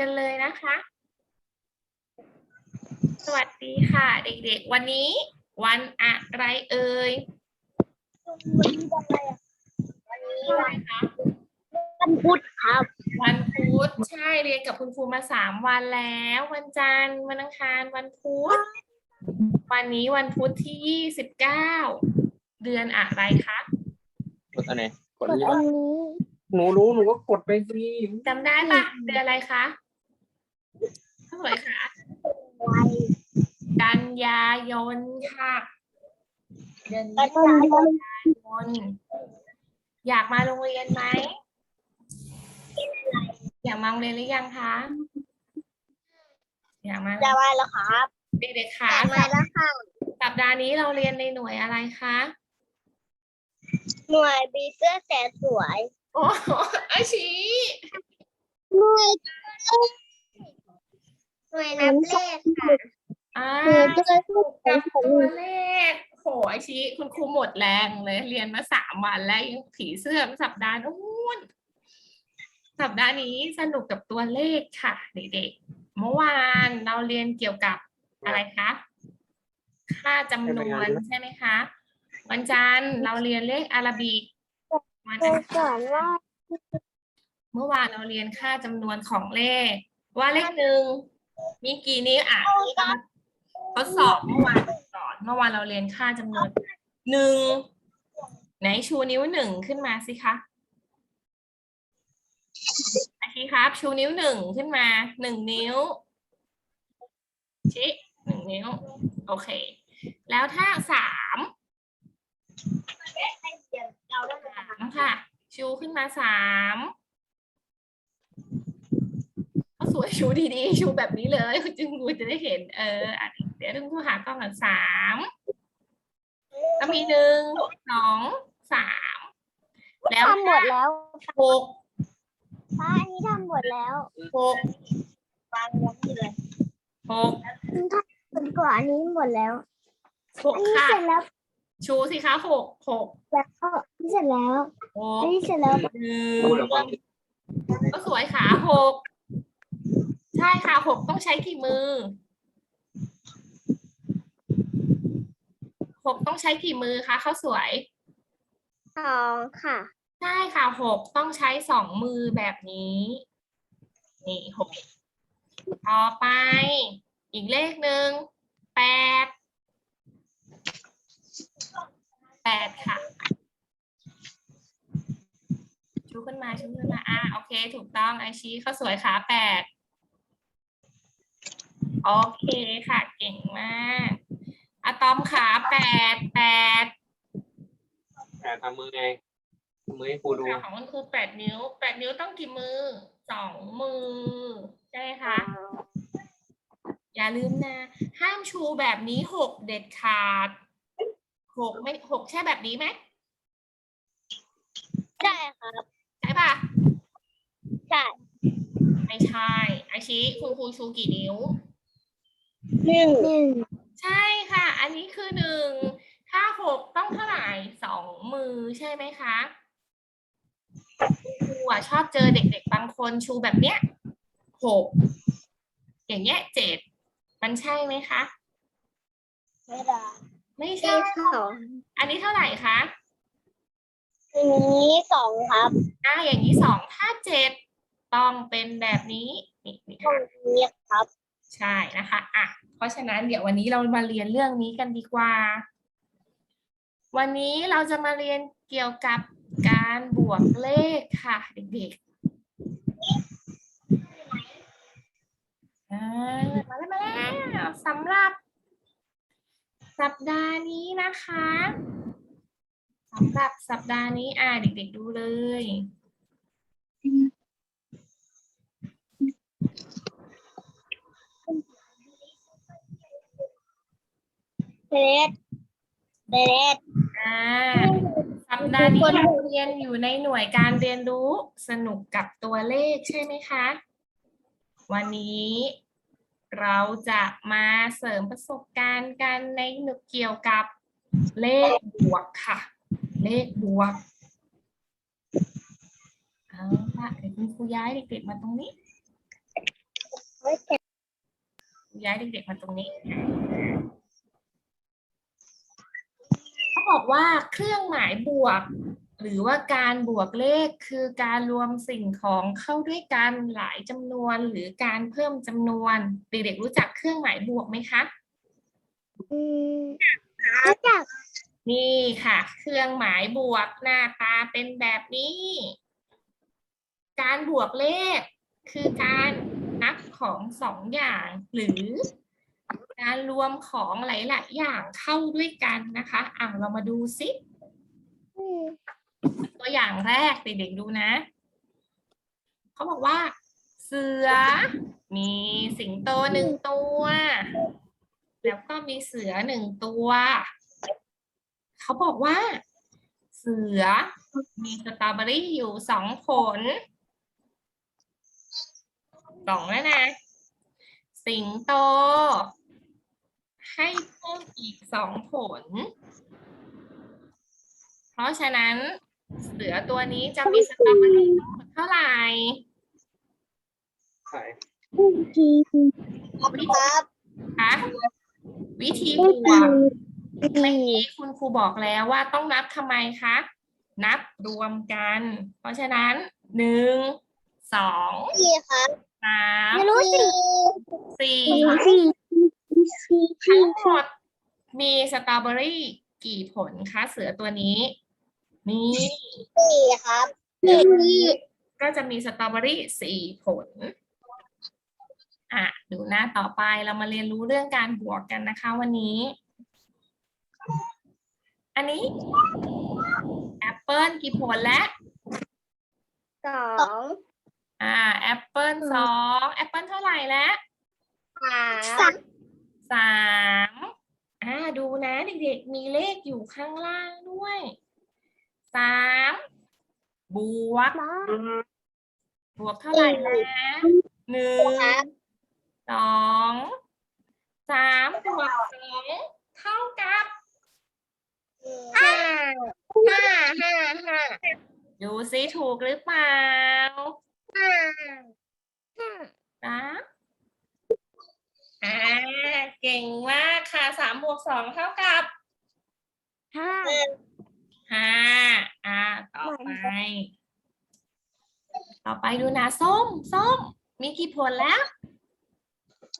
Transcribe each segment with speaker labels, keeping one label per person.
Speaker 1: กันเลยนะคะ สวัสดีค่ะ เด็กๆ วันนี้ วันอะไรเอ่ย
Speaker 2: วันนี้วันอะไรอะวันนี้
Speaker 1: อะไร
Speaker 2: วัน
Speaker 1: คะ
Speaker 2: วันพุธครับ
Speaker 1: วันพุธใช่เรียนกับคุณครูมาสามวันแล้ว วันจันทร์วันอังคารวันพุธวันนี้วันพุธที่ยี่สิบเก้าเดือนอะไรคะ
Speaker 3: กดอันไหนกด
Speaker 2: กด
Speaker 3: นี้
Speaker 2: อั
Speaker 3: ปะ
Speaker 2: นนี้
Speaker 3: หนูรู้หนูก็กดไปสิ
Speaker 1: จำได้ปะเดือนอะไรคะ เท่าไหร่ะ
Speaker 2: ว้
Speaker 1: กันยายนค่ะเดือน
Speaker 2: กั
Speaker 1: น
Speaker 2: ยายน
Speaker 1: อยากมาโรงเรียนไหมอยากมาโรงเรียนหรือยังคะอยากมา
Speaker 2: จะมาแล้วครับ
Speaker 1: เด็กๆ
Speaker 2: จะ
Speaker 1: คะ
Speaker 2: มาแล้วค่ะ
Speaker 1: สัปดาห์นี้เราเรียนในหน่วยอะไรคะ
Speaker 2: หน่วยบีเสื้อแสนสวย
Speaker 1: โอ้โหอาชี
Speaker 2: หน่วย หน่วยนับเลขค่ะ
Speaker 1: อ่า
Speaker 2: หน่วยตัวเลข
Speaker 1: กับตัวเลขโหอชีคุณครูหมดแรงเลย เรียนมาสามวันแล้วยังผีเสื้อสัปดาห์นู้นสัปดาห์นี้สนุกกับตัวเลขค่ะ เด็กๆ เมื่อวานเราเรียนเกี่ยวกับอะไรคะค่าจำนวนใช่ไหมคะ วันจันทร์เราเรียนเลขอาราบิกวันอัง
Speaker 2: สอนว่า
Speaker 1: เมื่อวานเราเรียนค่าจำนวนของเลข ว่าเลขหนึ่ง มีกี่นิ้วอะทดสอบเมื่อวานสอนเมื่อวานเราเรียนค่าจำนวนหนึ่งไหนชูนิ้วหนึ่งขึ้นมาสิคะโอเคครับ ชูนิ้วหนึ่งขึ้นมาหนึ่งนิ้วชี้หนึ่งนิ้ว โอเค แล้วถ้าสาม
Speaker 2: เราได้ไหม
Speaker 1: สามค่ะ ชูขึ้นมาสามก็ สวยชูดีๆชูแบบนี้เลยจึงดูจะได้เห็น เอออะเดี๋ยวต้องหากล้องกันสามแล้วมีหนึ่งสองสามแล้ว
Speaker 2: ทำหมดแล้ว
Speaker 1: หก
Speaker 2: ป้าอันนี้ทำหมดแล้ว
Speaker 1: หก
Speaker 2: วางไว้นี่เลย
Speaker 1: หก
Speaker 2: ทำกว่าอันนี้หมดแล้ว
Speaker 1: หก
Speaker 2: อันนี้
Speaker 1: ค่ะ
Speaker 2: เสร็จแล้ว
Speaker 1: ชูสิคะหกหก
Speaker 2: แล้วก็อันนี้เสร็จแล้ว
Speaker 1: ห
Speaker 2: อั
Speaker 1: ก
Speaker 2: นนี้เสร็จแล้ว
Speaker 1: หนึ่
Speaker 3: รู้แล้วก็
Speaker 1: งก็สวยค่ะหกใช่ ค่ะหกต้องใช้กี่มือหกต้องใช้กี่มือคะข้าวสวย
Speaker 2: สองค่ะ
Speaker 1: ใช่ค่ะหกต้องใช้สองมือแบบนี้ นี่หกต่อไป อีกเลขหนึ่งแปดแปดค่ะชูขึ้นมาชูขึ้นมาอะโอเค ถูกต้องไอชีเขาสวยขาแปด โอเคค่ะ เก่งมากอะตอมขาแปดแปด
Speaker 3: แต่ทำมือไงทำมือให้ครูดู
Speaker 1: ขาของมันคือแปดนิ้วแปดนิ้วต้องกี่มือสองมือ ใช่ไหมคะ อย่าลืมนะ ห้ามชูแบบนี้หกเด็ดขาดหกไม่หกใช่แบบนี้ไหม
Speaker 2: ใช่ครับ
Speaker 1: ใช่ปะ
Speaker 2: ใช่
Speaker 1: ไม่ใช่อาชิคุณครูชูกี่นิ้ว
Speaker 2: หนึ่ง หนึ่ง
Speaker 1: ใช่ค่ะ อันนี้คือหนึ่งถ้าหกต้องเท่าไหร่สองมือใช่ไหมคะครูอะชอบเจอเด็กๆบางคนชูแบบเนี้ยหกอย่างเงี้ยเจ็ดมันใช่ไหมคะ
Speaker 2: ไม่ได้
Speaker 1: ไม่
Speaker 2: เล
Speaker 1: ใช่
Speaker 2: ขสอง
Speaker 1: อันนี้เท่าไหร่คะ
Speaker 2: อันนี้สองครับ
Speaker 1: อ่าอย่างนี้สองถ้าเจ็ดต้องเป็นแบบนี้นี่นี่
Speaker 2: ตร
Speaker 1: ค่ะ
Speaker 2: งนี้ครับ
Speaker 1: ใช่นะคะอะ เพราะฉะนั้นเดี๋ยววันนี้เรามาเรียนเรื่องนี้กันดีกว่า วันนี้เราจะมาเรียนเกี่ยวกับการบวกเลขค่ะ เด็กๆมาแล้วมาแล้วสำหรับ สัปดาห์นี้นะคะสำหรับสัปดาห์นี้อ่าเด็ก ๆ ดูเลย
Speaker 2: เบสเบส
Speaker 1: อ่าสัปดาห์นี้เราเรียนอยู่ในหน่วยการเรียนรู้สนุกกับตัวเลขใช่ไหมคะ วันนี้เราจะมาเสริมประสบการณ์กันในหนึกเกี่ยวกับเลขบวกค่ะ เลขบวกเอาละเดี๋ยวคุณครูย้ายเด็กๆมาตรงนี้
Speaker 2: ไว้แกะ
Speaker 1: ย้ายเด็กๆมาตรงนี้ เขาบอก ว่าเครื่องหมายบวก หรือว่าการบวกเลขคือการรวมสิ่งของเข้าด้วยกันหลายจำนวนหรือการเพิ่มจำนวน เด็กๆรู้จักเครื่องหมายบวกไหมคะ
Speaker 2: อืมรู้จัก
Speaker 1: นี่ค่ะ เครื่องหมายบวกหน้าตาเป็นแบบนี้ การบวกเลขคือการนับของสองอย่างหรือ การรวมของหลาย ๆ อย่างเข้าด้วยกันนะคะอะเรามาดูซิ
Speaker 2: อืม
Speaker 1: ตัวอย่างแรกเด็กๆดูนะ เขาบอกว่า เสือ มีสิงโตหนึ่งตัว แล้วก็มีเสือหนึ่งตัว เขาบอกว่า เสือ มีสตรอเบอรี่อยู่สองผลสองแล้วนะ สิงโต ให้เพิ่มอีกสองผล เพราะฉะนั้นเสือตัวนี้จะมีสตรอเบอรี่ทั้งหมดเท่าไหร่
Speaker 3: ใส่
Speaker 2: ที
Speaker 1: วิธี
Speaker 2: ครับ
Speaker 1: คะวิธีบวกเมื่อกี้คุณครูบอกแล้วว่าต้องนับทำไมคะ นับรวมกัน เพราะฉะนั้นหนึ่งสอง
Speaker 2: ทีครับ
Speaker 1: สาม
Speaker 2: ไม่รู้สิ
Speaker 1: สี่
Speaker 2: ทีทีที
Speaker 1: ทั้งหมดมีสตรอเบอรี่กี่ผลคะเสือตัวนี้นี่
Speaker 2: สี่ครับที
Speaker 1: ก็จะมีสตรอเบอรี่สี่ผล อะ ดูหน้าต่อไปเรามาเรียนรู้เรื่องการบวกกันนะคะวันนี้ อันนี้แอปเปิลกี่ผลแล้ว
Speaker 2: สอง
Speaker 1: อ่าแอปเปิลสองแอปเปิลเท่าไหร่แล้ว
Speaker 2: สาม
Speaker 1: สามอ่าดูนะเด็กๆมีเลขอยู่ข้างล่างด้วยสามบวก บวกเท่าไหร่นะหนึ่ง
Speaker 2: ครับ
Speaker 1: สองสามบวกสองเท่ากับ
Speaker 2: ห้าห้าห้าห้า
Speaker 1: ดูซิถูกหรือเปล่า
Speaker 2: ห้าห้า
Speaker 1: นะอ่า เก่งมากค่ะสามบวกสองเท่ากับ
Speaker 2: ห้า
Speaker 1: ห้าอ่าต่อไป ต่อไปดูนะส้มส้ม มีกี่ผลแล้ว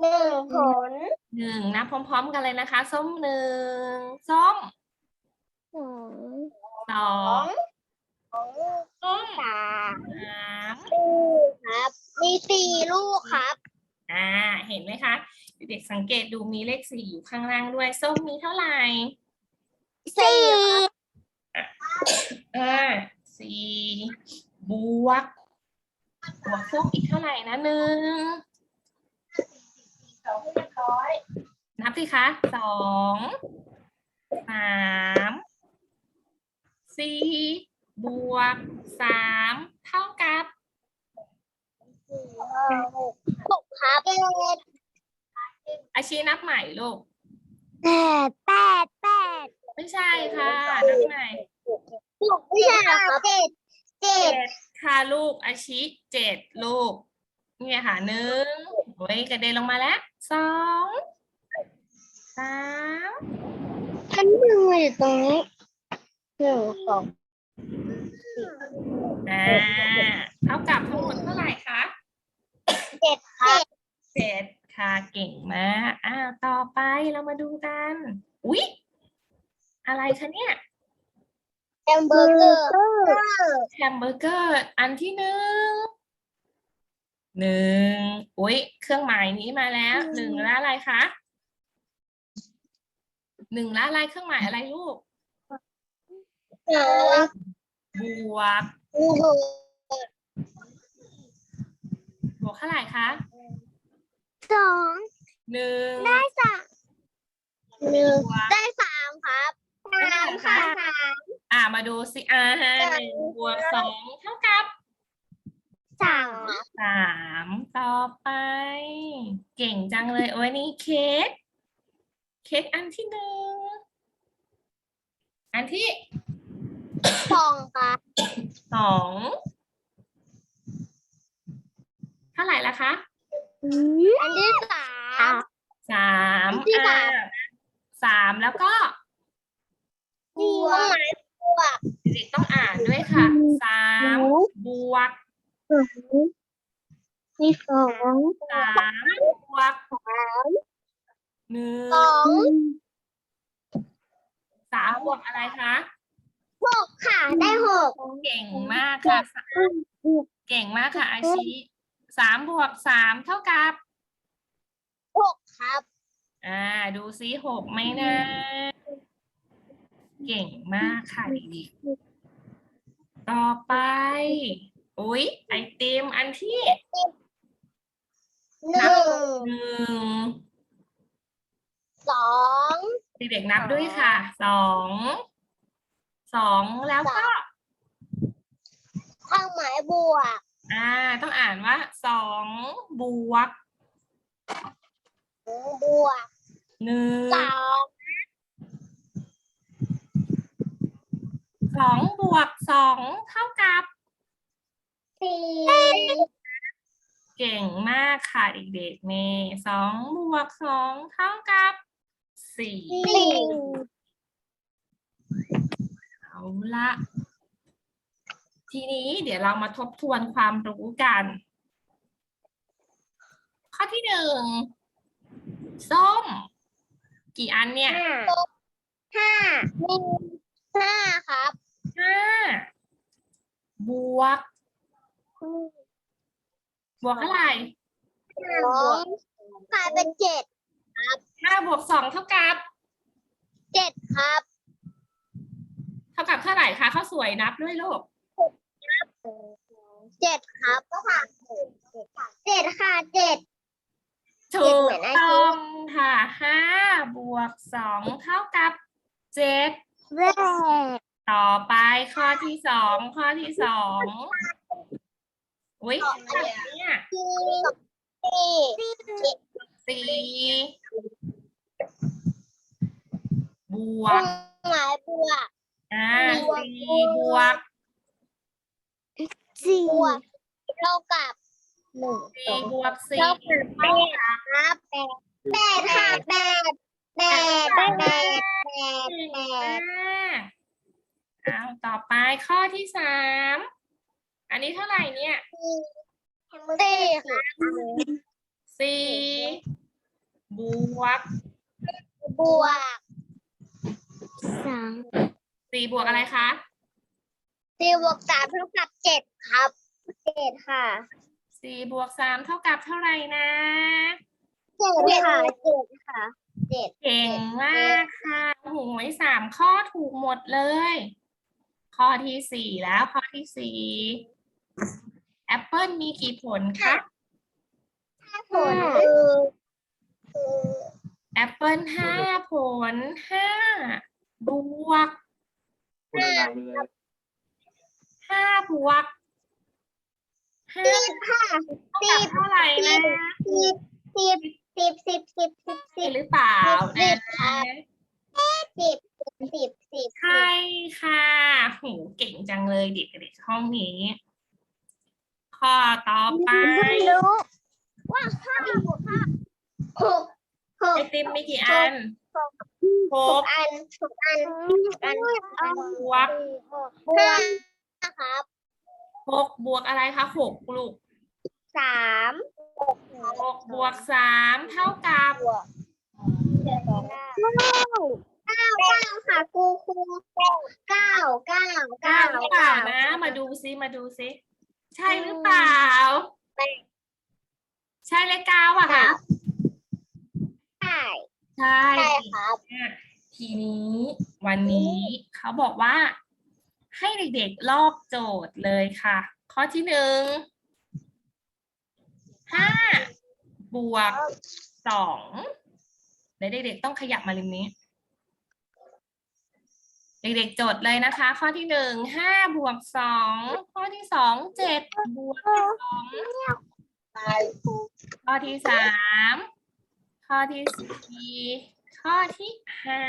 Speaker 2: หนึ่งผล
Speaker 1: หนึ่งนับพร้อม ๆ กันเลยนะคะ ส้มหนึ่งส้ม
Speaker 2: สอง
Speaker 1: สอ
Speaker 2: สองง
Speaker 1: ส้ม
Speaker 2: สาม
Speaker 1: สาม
Speaker 2: ลูกครับ มีสี่ลูกครับ
Speaker 1: อ่าเห็นไหมคะเด็กๆสังเกตดูมีเลขสี่อยู่ข้างล่างด้วยส้มมีเท่าไหร่
Speaker 2: สี่
Speaker 1: อ่าสี่บวกบวกส้มอีกเท่าไหร่นะหนึ่งนับสิคะสองสามสี่บวกสามเท่ากับ
Speaker 2: หก ครับเจ็ด
Speaker 1: อาชีนับใหม่ลูก
Speaker 2: แปดแปดแปด
Speaker 1: ไม่ใช่ค่ะ นับใหม่
Speaker 2: หกไม่ใช่เหรอครับเจ็ดเจ็
Speaker 1: เจ็
Speaker 2: ด
Speaker 1: ดค่ะลูกอาชิเจ็ดลูกเนี่ยค่ะหนึ่งโอ้ยกระเด็นลงมาแล้วสองสาม
Speaker 2: ฉันมืออยู่ตรงนี้หนึ่งสอง
Speaker 1: อ่าเท่ากับทั้งหมดเท่าไหร่คะ
Speaker 2: เจ็ดครับ
Speaker 1: เจ็ดค่ะเก่งมากอ้าวต่อไปเรามาดูกัน อุ๊ย อะไรคะเนี่ย
Speaker 2: แฮมเบอร์เกอร์
Speaker 1: แฮมเบอร์เกอร์ อันที่หนึ่งหนึ่งอุ๊ย เครื่องหมายนี้มาแล้วหนึ่งแล้วอะไรคะหนึ่งแล้วอะไรเครื่องหมายอะไรลูก
Speaker 2: สอง
Speaker 1: บวก
Speaker 2: โอ้โห
Speaker 1: บวกเท่าไหร่คะ
Speaker 2: สอง
Speaker 1: หนึ่ง
Speaker 2: ได้สามหนึ่ง
Speaker 1: บวก
Speaker 2: ได้สามครับสามค่ะสาม
Speaker 1: อ่ามาดูสิอ่าหนึ่งบวกสองเท่ากับ
Speaker 2: สาม
Speaker 1: สามต่อไป เก่งจังเลยโอ้ยนี่เค้กเค้กอันที่หนึ่งอันที่
Speaker 2: สองครับ
Speaker 1: สองเท่าไหร่ละคะ
Speaker 2: อันที่สาม
Speaker 1: สาม
Speaker 2: ที่
Speaker 1: อ่า
Speaker 2: สาม
Speaker 1: สามแล้วก็
Speaker 2: บวกหมายบวก
Speaker 1: เด็กต้องอ่านด้วยค่ะสามบวก
Speaker 2: ที่สอง
Speaker 1: สามบวก
Speaker 2: สาม
Speaker 1: หนึ่ง
Speaker 2: สอง
Speaker 1: สามบวกอะไรคะ
Speaker 2: หกค่ะได้หก
Speaker 1: เก่งมากค่ะสามเก่งมากค่ะอาชี สามบวกสามเท่ากับ
Speaker 2: หกครับ
Speaker 1: อ่า ดูซิหกไหมนะ เก่งมากค่ะดีๆต่อไป อุ๊ย ไอติมอันที่
Speaker 2: หนึ่ง
Speaker 1: หนึ่ง
Speaker 2: สอง
Speaker 1: เด็กๆนับด้วยค่ะสองสองแล้วก็
Speaker 2: เครื่องหมายบวก
Speaker 1: อ่า ต้องอ่านว่าสองบวก
Speaker 2: บวก
Speaker 1: หนึ่ง
Speaker 2: สอง
Speaker 1: สองบวกสองเท่ากับ
Speaker 2: สี่
Speaker 1: เก่งมากค่ะเด็กๆนี่สองบวกสองเท่ากับสี่
Speaker 2: สี่
Speaker 1: เอาละ ทีนี้เดี๋ยวเรามาทบทวนความรู้กัน ข้อที่หนึ่งส้ม กี่อันเนี่ย
Speaker 2: ห้าห้าหนึ่งห้าครับ
Speaker 1: ห้าบวก บวกอะไร
Speaker 2: สองกลายเป็นเจ็ด
Speaker 1: ห้าบวกสองเท่ากับ
Speaker 2: เจ็ดครับ
Speaker 1: เท่ากับเท่าไหร่คะข้าวสวยนับด้วยลูก
Speaker 2: เจ็ดครับก็ค่ะเจ็ดค่ะเจ็ด
Speaker 1: ถูก
Speaker 2: เหมือนไอติม
Speaker 1: ต้องค่ะห้าบวกสองเท่ากับเจ็ด
Speaker 2: แรก
Speaker 1: ต่อไปข้อที่สองข้อที่สองอุ้ยแบบเนี้ย
Speaker 2: สี่สี่
Speaker 1: สี่บวก
Speaker 2: หมายบวก
Speaker 1: อ่า
Speaker 2: บวก
Speaker 1: สี่บวก
Speaker 2: สี่บวกเท่ากับหนึ่ง
Speaker 1: สี่บวกสี่
Speaker 2: เท่ากับแป
Speaker 1: เท่า
Speaker 2: ดครับแปดแปดค่ะแปดแปดแปดแปดแปด
Speaker 1: เก่ง
Speaker 2: แป
Speaker 1: มา
Speaker 2: ด
Speaker 1: กเอาต่อไปข้อที่สามอันนี้เท่าไหร่เนี่ย
Speaker 2: สี่ค่ะ
Speaker 1: สี่บวก
Speaker 2: บวกสาม
Speaker 1: สี่บวกอะไรคะ
Speaker 2: สี่บวกสามเท่ากับเจ็ดครับเจ็ดค่ะ
Speaker 1: สี่บวกสามเท่ากับเท่าไหร่นะ
Speaker 2: เจ็ดค่ะเจ็ดค่ะเจ็ด
Speaker 1: เก่งมากค่ะโอ้โหยสามข้อถูกหมดเลย ข้อที่สี่แล้วข้อที่สี่แอปเปิลมีกี่ผลคะ
Speaker 2: ผลคือคือ
Speaker 1: แอปเปิลห้าผลห้าบวก
Speaker 3: พูดดังๆเลย
Speaker 1: ห้าบวกห้า
Speaker 2: สิบค่ะ
Speaker 1: เท่ากับเท่าไหร่นะ
Speaker 2: สิบสิบสิบสิบสิบสิบสิ
Speaker 1: ใช่
Speaker 2: บ
Speaker 1: หรือเปล่า
Speaker 2: สิ
Speaker 1: นะ
Speaker 2: บครับสิบสิบสิบ
Speaker 1: ใช่ค่ะโหเก่งจังเลยเด็กๆห้องนี้ ข้อต่อไป
Speaker 2: ไม่รู้ว่าห้าบวกห้าหกหก
Speaker 1: ไอติมมีกี่อันห
Speaker 2: ห
Speaker 1: ก
Speaker 2: กอันหกอันอันอัน
Speaker 1: บวก
Speaker 2: ห้า ครับ
Speaker 1: หกบวกอะไรคะหกลูก
Speaker 2: สาม
Speaker 1: หกบวกสามเท่ากับ
Speaker 2: เก้าเก้าเก้าค่ะครูครูเก้าเก้า
Speaker 1: เก้าหรือเปล่านะมาดูซิมาดูซิใช่หรือเปล่า ใช่เลขเก้าอะค่ะ
Speaker 2: ใช่
Speaker 1: ใช่
Speaker 2: ใช่ครับ
Speaker 1: ทีนี้วันนี้เขาบอกว่า ให้เด็กๆลอกโจทย์เลยค่ะ ข้อที่หนึ่งห้าบวกสองเดี๋ยวเด็กๆต้องขยับมาริมนี้ เด็กๆโจทย์เลยนะคะ ข้อที่หนึ่งห้าบวกสองข้อที่สองเจ็ดบวกสองข้อที่สามข้อที่สี่ข้อที่ห้า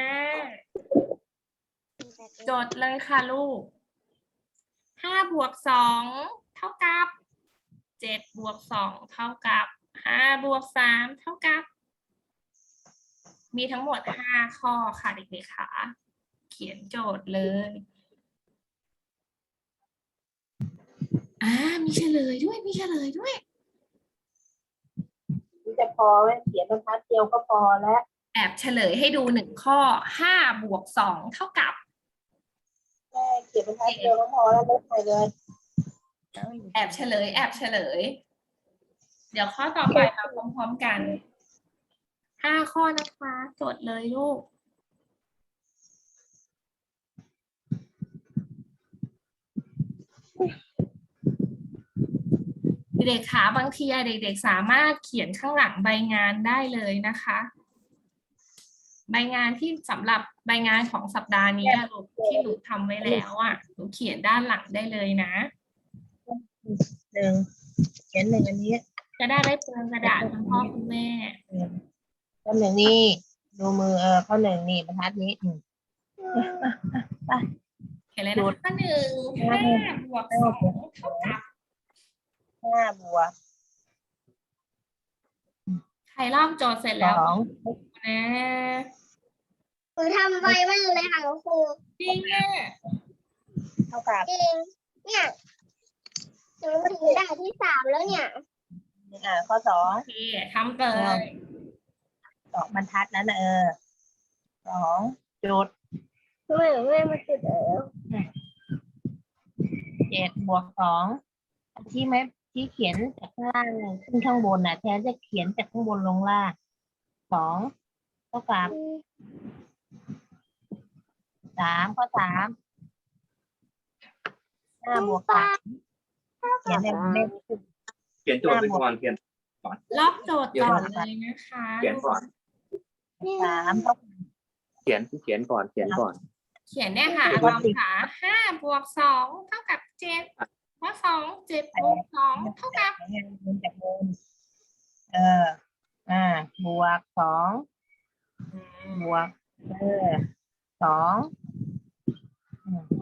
Speaker 1: โจทย์เลยค่ะลูก ห้าบวกสองเท่ากับเจ็ดบวกสองเท่ากับห้าบวกสามเท่ากับ มีทั้งหมดห้าข้อค่ะเด็กๆค่ะ เขียนโจทย์เลยอ่ามีเฉลยด้วยมีเฉลยด้วย
Speaker 4: นี่จะพอไหมเขียนบรรทัดเดียวก็พอแล้ว
Speaker 1: แอบเฉลยให้ดูหนึ่งข้อห้าบวกสองเท่ากับ
Speaker 4: แค่เขียนบรรทัดเดียวก็พอแล้วลบไปเลย
Speaker 1: แอบเฉลย แอบเฉลย เดี๋ยวข้อต่อไปมาพร้อมๆกัน ห้าข้อนะคะจดเลยลูก เด็กๆขาบางทีอะเด็กๆสามารถเขียนข้างหลังใบงานได้เลยนะคะ ใบงานที่สำหรับใบงานของสัปดาห์นี้อะลูกที่หนูทำไว้แล้วอะหนูเขียนด้านหลังได้เลยนะ
Speaker 4: หนึ่งเขียนหนึ่งอันนี้
Speaker 1: จะได้ไม่เปลืองกระดาษคุณพ่อคุณแม่
Speaker 4: ข้อหนึ่งนี่ดูมือเออข้อหนึ่งนี่บรรทัดนี้อืม
Speaker 1: เขียนเลยนะคะข้อหนึ่งห้าบวกสองเท่ากับ
Speaker 4: ห้าบวก
Speaker 1: ใครลอกโจทย์เสร็จ
Speaker 4: ส
Speaker 1: แล้ว
Speaker 4: อง
Speaker 1: นะ
Speaker 2: หนูทำไวมากเลยค่ะคุณครู
Speaker 1: จริงอะ
Speaker 4: เท่ากับ
Speaker 2: จริงเนี่ยหนูมาถึงด่านที่สามแล้วเนี่ย
Speaker 4: อ่าข้อสอง
Speaker 1: โอเคทำเลย
Speaker 4: สองบรรทัดนั้นน่ะเออสองจุด
Speaker 2: ทำไมหนูไม่มาจุดเออ
Speaker 4: เจ็ดบวกสองที่ไหมที่เขียนจากข้างล่างขึ้นข้างบนน่ะ แทนจะเขียนจากข้างบนลงล่างสอง เท่ากับสามข้อสามห้าบวกสามเขียนในเลข
Speaker 3: เขียนโจทย์ไปก่อนเขียน
Speaker 1: ลอกโจทย์ก่อนเลยนะคะ
Speaker 3: เขียนก่อน
Speaker 4: สามเท่ากับ
Speaker 3: เขียนเขียนก่อนเขียนก่อน
Speaker 1: เขียนเนี่ยค่ะลองค่ะห้าบวกสองเท่ากับเจ็ดข้อสองเจ็ดบวกสองเท่ากับ
Speaker 4: เขียนบนจากบนเออ อ่า บวกสอง บวกเออสอง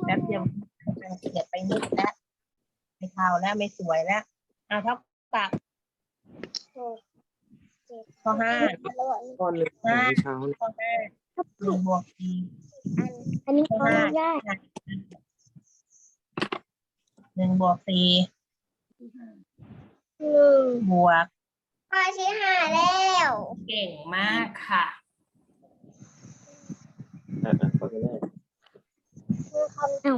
Speaker 4: แป๊บเดียวมันเขียไปนิดแล้วไม่เท่าแล้วไม่สวยแล้วอ่าเท่ากับข้อห้า
Speaker 3: ก้อนหนึ่งของเช้า
Speaker 4: ข้อห้าหนึ่งบวกสี่
Speaker 2: อันนี้ขาไม่ได้
Speaker 4: หนึ่งบวกสี่
Speaker 2: หนึ่ง
Speaker 4: บวก
Speaker 2: ข้อที่ห้าแล้ว
Speaker 1: เก่งมากค่ะ
Speaker 3: อ่าข้อที่แรก
Speaker 2: คือคำเอา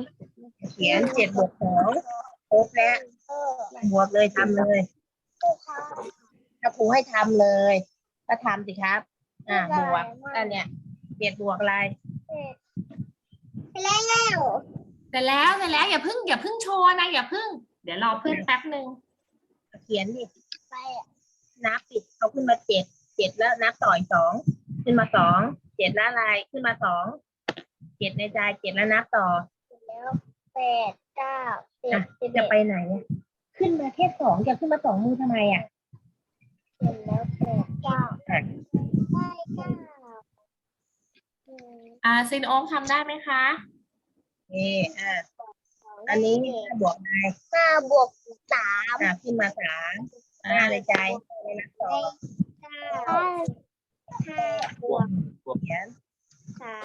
Speaker 4: เขียนเจ็ดบวกสองครบแล้ว
Speaker 2: เออบ
Speaker 4: วกเลยทำเลย
Speaker 2: ลูกค้า
Speaker 4: ถ้าครูให้ทำเลย ก็ทำสิครับ อ่าบวกอันเนี้ยเจ็ดบวกอะไร
Speaker 2: ไปแล้ว
Speaker 1: เสร็จแล้วเสร็จแล้วอย่าเพิ่งอย่าเพิ่งโชว์นะอย่าเพิ่ง เดี๋ยวรอเพื่อนแป๊บหนึ่ง
Speaker 4: เขียนดิ
Speaker 2: ไปอะ
Speaker 4: นับปิดเอาขึ้นมาเจ็ดเจ็ดแล้วนับต่ออีกสองขึ้นมาสอง เจ็ดแล้วอะไรขึ้นมาสองเจ็ดในใจเจ็ดแล้วนับต่อ
Speaker 2: แล้วแปดเก้าสิบ
Speaker 4: อะ
Speaker 2: สิบ
Speaker 4: จะ
Speaker 2: เอ็ด
Speaker 4: ไปไหนอะขึ้นมาแค่สองจะขึ้นมาสองมือทำไมอะ
Speaker 2: เจ็ดแล้วแปดเก้า
Speaker 4: อะ
Speaker 2: ได้เก้าหนึ่ง
Speaker 1: อ่าซินโอมทำได้ไหมคะ
Speaker 4: เอออะอันนี้ห้าบวกอะไร
Speaker 2: ห้าบวกสาม
Speaker 4: อะขึ้นมาสามห้าในใจในนับต่อ
Speaker 2: ได้เก้า ห้าบวก
Speaker 3: บวก
Speaker 4: เขียน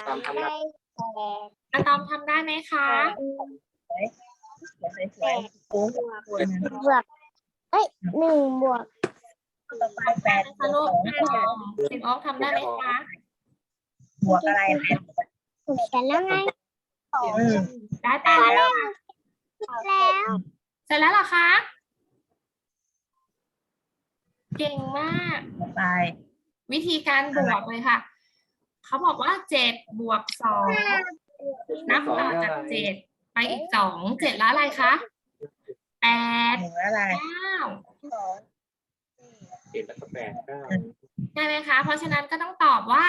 Speaker 2: สามได้แปด
Speaker 1: อะตอมทำได้ไหมคะ
Speaker 4: เขียนสวยๆโค้ง
Speaker 2: บวก
Speaker 4: บวกหนึ่ง
Speaker 2: บวกเอ้ยหนึ่งบวก
Speaker 4: ต่อไปแปดบ
Speaker 1: คะ
Speaker 4: ว
Speaker 1: ลู
Speaker 4: ก
Speaker 1: ก
Speaker 4: สอง
Speaker 1: ซินโอมทำได้ไหมคะ
Speaker 4: บวกอะไร
Speaker 2: ถูกกันแล้วไง
Speaker 4: อืม
Speaker 1: ได้ตามแล้ว
Speaker 2: แล้ว
Speaker 1: เสร็จแล้วเหรอคะ เก่งมาก
Speaker 4: ต่อไป
Speaker 1: วิธีการบวกเลยค่ะ เขาบอกว่าเจ็ดบวกสองนับต่อจากเจ็ดไปอีกสองเจ็ดแล้วอะไรคะแปด
Speaker 4: หนึ่งแล้วอะไร
Speaker 1: เก้า
Speaker 3: เจ็ดแล้วก็แปดเก้า
Speaker 1: ใช่ไหมคะ เพราะฉะนั้นก็ต้องตอบว่า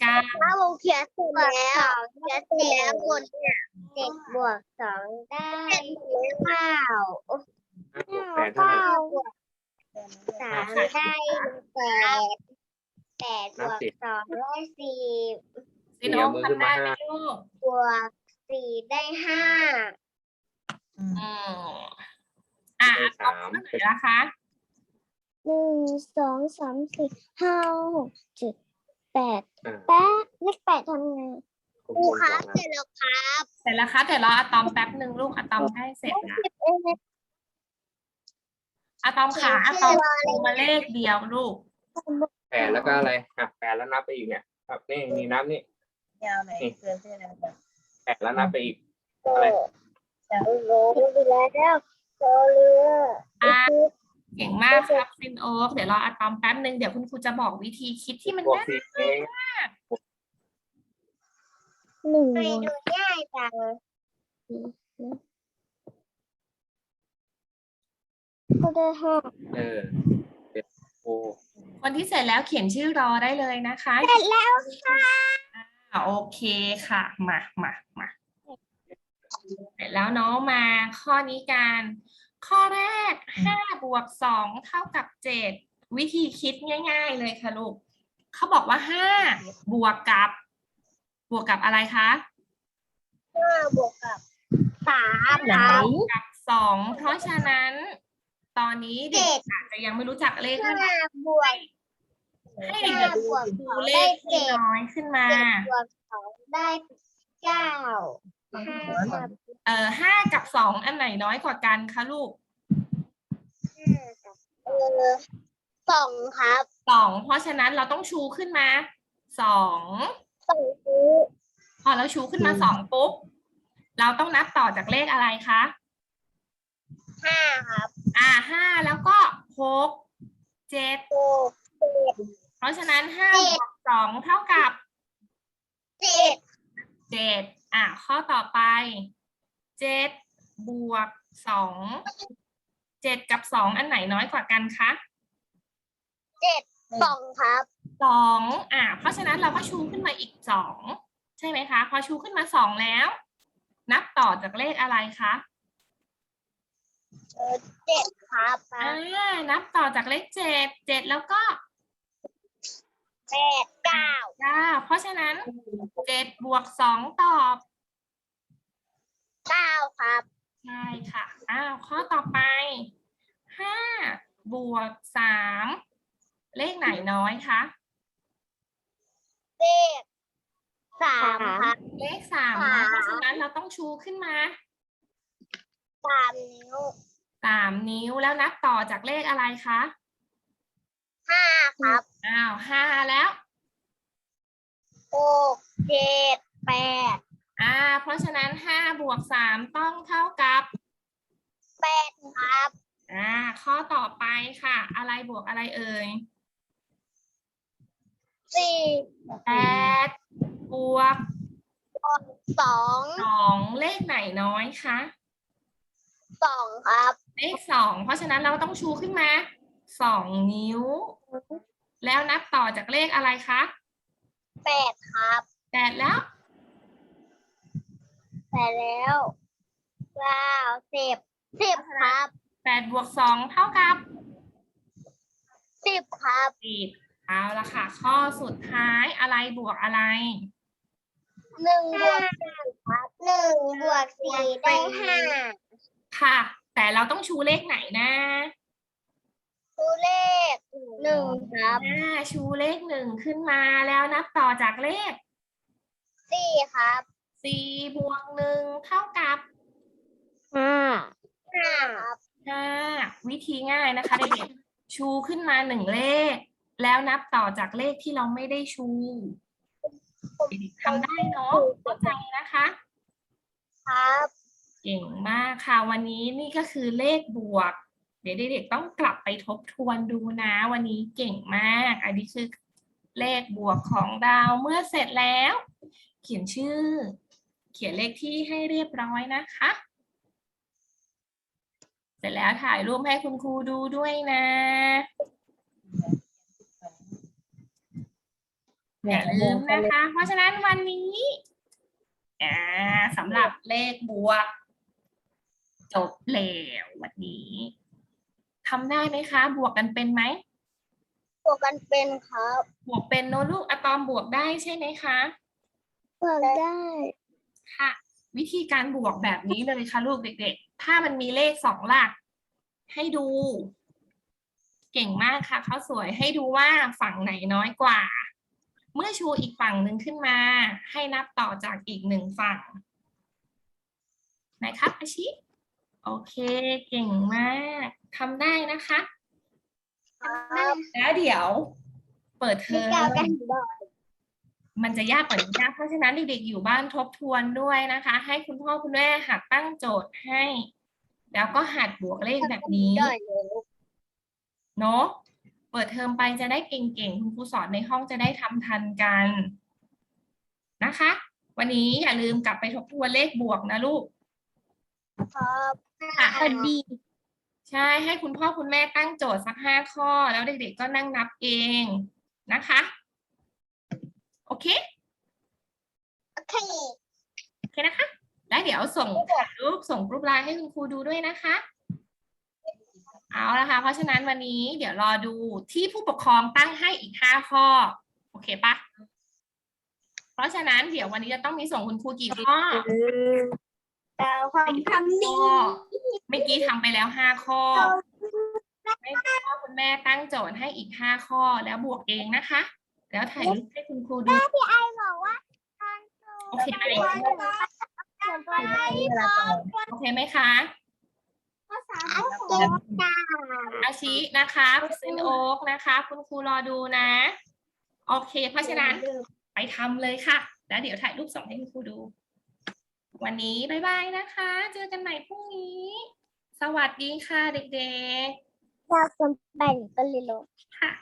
Speaker 1: เก้า
Speaker 2: ถ้าผมเขียนถูกแล้วเขียนเสร็จแล้วบนเนี่ยเจ็ดบวกสองได้เก้า
Speaker 3: ห้าบวกแปดเท่าไหร่
Speaker 2: เก้าบวกสามได้แปด แปดบวกสองได้สิบ
Speaker 1: ซินโอมทำได้ไหมลูก
Speaker 2: บวกสี่ได้ห้า
Speaker 4: อืม
Speaker 1: อืมอะ
Speaker 3: ได้
Speaker 1: ตอบ
Speaker 3: สาม
Speaker 1: เท่าไหร่ละคะ
Speaker 2: หนึ่งสองสามสี่ห้าหกเจ็ดแปด
Speaker 3: อ่า
Speaker 2: แปดเลขแปดทำไง
Speaker 3: ครูครับ
Speaker 2: เสร็จแล้วครับ
Speaker 1: เสร็จแล้วคะแต่รออะตอมแป๊บหนึ่งลูกอะตอมใกล้เสร็จนะ
Speaker 2: สิบเอ็ด
Speaker 1: อะตอมขาอะตอมลงมาเลขเดียวลูก
Speaker 3: แปดแล้วก็อะไรอะแปดแล้วนับไปอีกเนี่ยครับนี่นี่นับนี่
Speaker 4: ยาวไหนเกินเส้นอะไรบ้าง
Speaker 3: แปดแล้วนับไปอีก
Speaker 2: อะไรรู้ไปแล้วโซเรือ
Speaker 1: อะเก่งมากครับซินโอ๊กเดี๋ยวรออะตอมแป๊บหนึ่งเดี๋ยวคุณครูจะบอกวิธีคิดที่มัน
Speaker 3: บวก
Speaker 1: ง่าย
Speaker 3: สี่เอง
Speaker 2: หนึ่งดูง่ายจังก็ได้ห้า
Speaker 3: เออเดี๋ยว ครู
Speaker 1: คนที่เสร็จแล้วเขียนชื่อรอได้เลยนะคะ
Speaker 2: เสร็จแล้วค่ะ
Speaker 1: อะโอเคค่ะ มามามาเสร็จแล้วเนาะมาข้อนี้กัน ข้อแรกห้าบวกสองเท่ากับเจ็ดวิธีคิดง่าย ๆ เลยค่ะลูกเขาบอกว่าห้าบวกกับบวกกับอะไรคะ
Speaker 2: ห้าบวกกับสาม
Speaker 4: ไหน
Speaker 1: กับสองเพราะฉะนั้น ตอนนี้เด็กอาจจะยังไม่รู้จักเลข
Speaker 2: ห้า
Speaker 1: เท่าไหร่
Speaker 2: บวก
Speaker 1: ให้เด็กๆดูดูเลขที่น้อยขึ้นมา
Speaker 2: เจ็ดบวกสองได้เก้าห้ากับ
Speaker 1: เอ่อห้ากับสองอันไหนน้อยกว่ากันคะลูก
Speaker 2: ห้ากับเออสองครับ
Speaker 1: สองเพราะฉะนั้นเราต้องชูขึ้นมาสอง
Speaker 2: สองคูณ
Speaker 1: พอเราชูขึ้นมาสองปุ๊บ เราต้องนับต่อจากเลขอะไรคะ
Speaker 2: ห้าครับ
Speaker 1: อ่าห้าแล้วก็หกเจ็ด
Speaker 2: หก เจ็ด
Speaker 1: เพราะฉะนั้นห้าบวกสองเท่ากับ
Speaker 2: เจ็ด
Speaker 1: เจ็ดอะข้อต่อไปเจ็ดบวกสองเจ็ดกับสองอันไหนน้อยกว่ากันคะ
Speaker 2: เจ็ดสองครับ
Speaker 1: สองอะเพราะฉะนั้นเราก็ชูขึ้นมาอีกสองใช่ไหมคะ พอชูขึ้นมาสองแล้ว นับต่อจากเลขอะไรคะ
Speaker 2: เออเจ็ดครับ
Speaker 1: อ่านับต่อจากเลขเจ็ดเจ็ดแล้วก็
Speaker 2: แปดเก้า
Speaker 1: เก้าเพราะฉะนั้นเจ็ดบวกสองตอบ
Speaker 2: เก้าครับ
Speaker 1: ใช่ค่ะอ้าวข้อต่อไปห้าบวกสามเลขไหนน้อยคะ
Speaker 2: เลขสามครับ
Speaker 1: เลขสามน้อย
Speaker 2: สาม
Speaker 1: เพราะฉะนั้นเราต้องชูขึ้นมา
Speaker 2: สามนิ้ว
Speaker 1: สามนิ้วแล้วนับต่อจากเลขอะไรคะ
Speaker 2: ห้าครับ
Speaker 1: อ้าวห้าแล้ว
Speaker 2: หกเจ็ดแปด
Speaker 1: อ่าเพราะฉะนั้นห้าบวกสามต้องเท่ากับ
Speaker 2: แปดครับ
Speaker 1: อ่าข้อต่อไปค่ะ อะไรบวกอะไรเอ่ย
Speaker 2: สี่
Speaker 1: แปดบวก
Speaker 2: สอง
Speaker 1: สองเลขไหนน้อยคะ
Speaker 2: สองครับ
Speaker 1: เลขสองเพราะฉะนั้นเราต้องชูขึ้นมา สองนิ้ว แล้วนับต่อจากเลขอะไรคะ
Speaker 2: แปดครับ
Speaker 1: แปดแล้ว
Speaker 2: แปดแล้วเก้าสิบสิบครับ
Speaker 1: แปดบวกสองเท่ากับ
Speaker 2: สิบครับ
Speaker 1: สิบเอาละค่ะ ข้อสุดท้ายอะไรบวกอะไร
Speaker 2: หนึ่งบวกสี่ครับหนึ่งบวกสี่ได้ห้า
Speaker 1: ค่ะ แต่เราต้องชูเลขไหนนะ
Speaker 2: ตัวเลขหนึ่งครับ
Speaker 1: อ่าชูเลขหนึ่งขึ้นมาแล้วนับต่อจากเลข
Speaker 2: สี่ครับ
Speaker 1: สี่บวกหนึ่งเท่ากับ
Speaker 2: ห้าห้าครับ
Speaker 1: ห้าวิธีง่ายนะคะเด็กๆชูขึ้นมาหนึ่งเลข แล้วนับต่อจากเลขที่เราไม่ได้ชูเด็กๆทำได้เนาะเข้าใจนะคะ
Speaker 2: ครับ
Speaker 1: เก่งมากค่ะวันนี้นี่ก็คือเลขบวก เดี๋ยวเด็กๆต้องกลับไปทบทวนดูนะ วันนี้เก่งมาก อันนี้คือเลขบวกของดาวเมื่อเสร็จแล้ว เขียนชื่อ เขียนเลขที่ให้เรียบร้อยนะคะ เสร็จแล้วถ่ายรูปให้คุณครูดูด้วยนะอย่าลืมนะคะ เพราะฉะนั้นวันนี้อ่าสำหรับเลขบวก จบแล้ววันนี้ ทำได้ไหมคะ บวกกันเป็นไหม
Speaker 2: บวกกันเป็นครับ
Speaker 1: บวกเป็นโนอะลูกอะตอมบวกได้ใช่ไหมคะ
Speaker 2: บวกได้
Speaker 1: ค่ะ วิธีการบวกแบบนี้เลยค่ะลูกเด็ก ๆ ถ้ามันมีเลขสองหลัก ให้ดู เก่งมากค่ะข้าวสวยให้ดูว่าฝั่งไหนน้อยกว่า เมื่อชูอีกฝั่งหนึ่งขึ้นมา ให้นับต่อจากอีกหนึ่งฝั่ง ไหนครับอาชิ โอเคเก่งมากทำได้นะคะแล้วเดี๋ยว เปิดเท
Speaker 2: มี
Speaker 1: อม
Speaker 2: กาวกันบ่อย
Speaker 1: มันจะยากกว่านี้นะเพราะฉะนั้นเด็กๆอยู่บ้านทบทวนด้วยนะคะ ให้คุณพ่อคุณแม่หัดตั้งโจทย์ให้ แล้วก็หัดบวกเลขแบบนี้
Speaker 2: บ่อยเลย
Speaker 1: เนาะเปิดเทอมไปจะได้เก่งๆ คุณครูสอนในห้องจะได้ทำทันกันนะคะ วันนี้อย่าลืมกลับไปทบทวนเลขบวกนะลูก
Speaker 2: ครับ
Speaker 1: ค่ะ
Speaker 2: พอดี
Speaker 1: ใช่ให้คุณพ่อคุณแม่ตั้งโจทย์สักห้าข้อ แล้วเด็กๆก็นั่งนับเองนะคะ โอเค
Speaker 2: โอเค
Speaker 1: โอเคนะคะ แล้วเดี๋ยวส่งรูปส่งรูปไลน์ให้คุณครูดูด้วยนะคะ เอาละค่ะ เพราะฉะนั้นวันนี้เดี๋ยวรอดูที่ผู้ปกครองตั้งให้อีกห้าข้อ โอเคปะเพราะฉะนั้นเดี๋ยววันนี้จะต้องมีส่งคุณครูกี่ข้อ
Speaker 2: แต่ความทำดี
Speaker 1: ข้อเมื่อกี้ทำไปแล้วห้าข้อให้คุณพ่อคุณแม่ตั้งโจทย์ให้อีกห้าข้อแล้วบวกเองนะคะ แล้วถ่ายรูปให้คุณครูดู
Speaker 2: พี่ไอบอกว่าทาน
Speaker 1: โอเคไหม
Speaker 2: อะไร
Speaker 1: โอเคไหมคะ
Speaker 2: ภาษาอังกฤษจ้า
Speaker 1: อาชินะคะเซนโอ๊กนะคะ คุณครูรอดูนะ โอเค เพราะฉะนั้นไปทำเลยค่ะ แล้วเดี๋ยวถ่ายรูปส่งให้คุณครูดู วันนี้บ๊ายบายนะคะ เจอกันใหม่พรุ่งนี้ สวัสดีค่ะเด็ก
Speaker 2: เราจะแบ่งกันเลยลูก
Speaker 1: ๆค่ะ